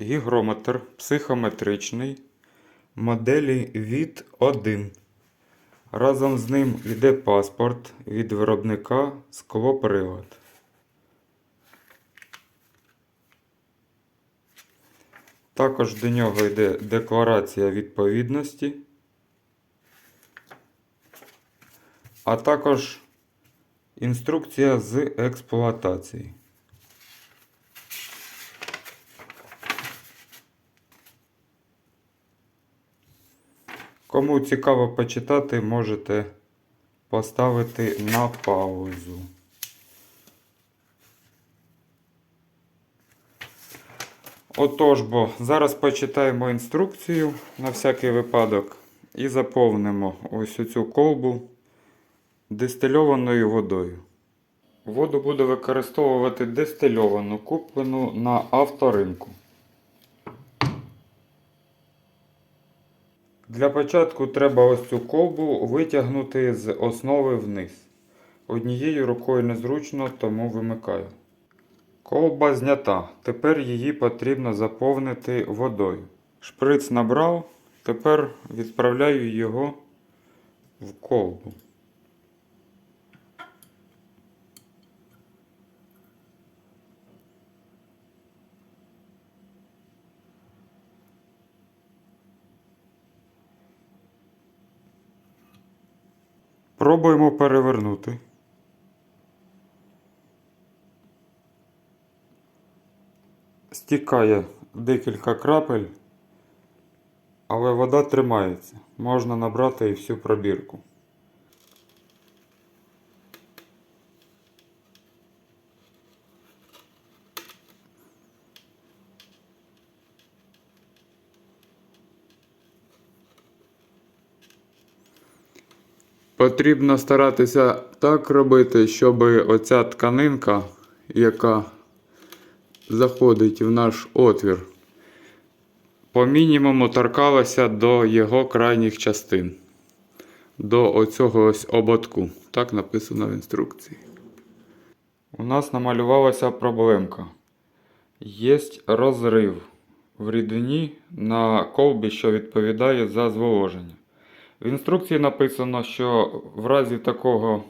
Гігрометр психометричний моделі від 1. Разом з ним йде паспорт від виробника склопривод. Також до нього йде декларація відповідності, а також інструкція з експлуатації. Кому цікаво почитати, можете поставити на паузу. Отож, бо зараз почитаємо інструкцію на всякий випадок і заповнимо ось цю колбу дистильованою водою. Воду буду використовувати дистильовану, куплену на авторинку. Для початку треба ось цю колбу витягнути з основи вниз. Однією рукою незручно, тому вимикаю. Колба знята. Тепер її потрібно заповнити водою. Шприц набрав, тепер відправляю його в колбу. Пробуємо перевернути. Стікає декілька крапель, але вода тримається. Можна набрати і всю пробірку. Потрібно старатися так робити, щоб оця тканинка, яка заходить в наш отвір, по мінімуму торкалася до його крайніх частин, до оцього ось ободку. Так написано в інструкції. У нас намалювалася проблемка. Є розрив в рідині на колбі, що відповідає за зволоження. В інструкції написано, що в разі такого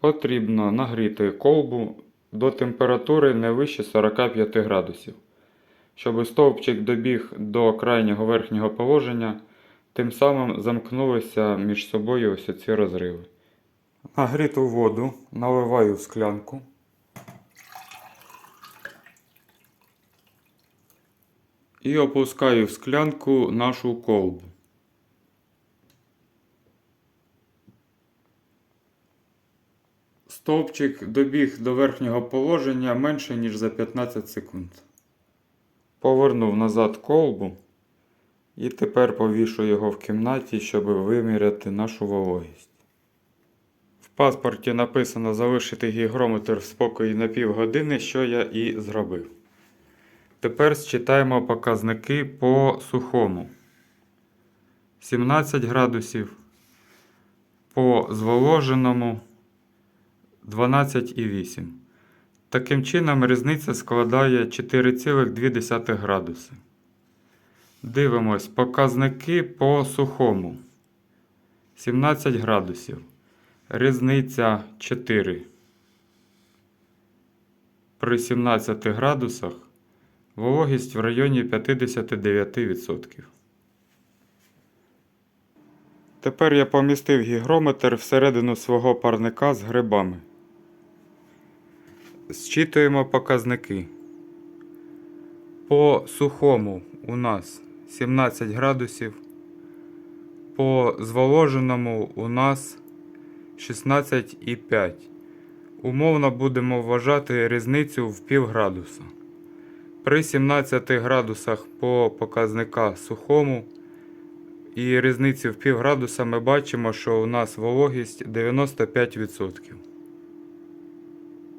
потрібно нагріти колбу до температури не вище 45 градусів, щоб стовпчик добіг до крайнього верхнього положення, тим самим замкнулися між собою ось ці розриви. Нагріту воду наливаю в склянку. І опускаю в склянку нашу колбу. Стовпчик добіг до верхнього положення менше, ніж за 15 секунд. Повернув назад колбу і тепер повішу його в кімнаті, щоб виміряти нашу вологість. В паспорті написано залишити гігрометр в спокої на півгодини, що я і зробив. Тепер считаємо показники по сухому. 17 градусів. По зволоженому 12,8. Таким чином, різниця складає 4,2 градуси. Дивимось показники по сухому. 17 градусів. Різниця 4. При 17 градусах вологість в районі 59%. Тепер я помістив гігрометр всередину свого парника з грибами. Зчитуємо показники. По сухому у нас 17 градусів. По зволоженому у нас 16,5. Умовно будемо вважати різницю в пів градуса. При 17 градусах по показника сухому і різниці в пів градуса ми бачимо, що у нас вологість 95%.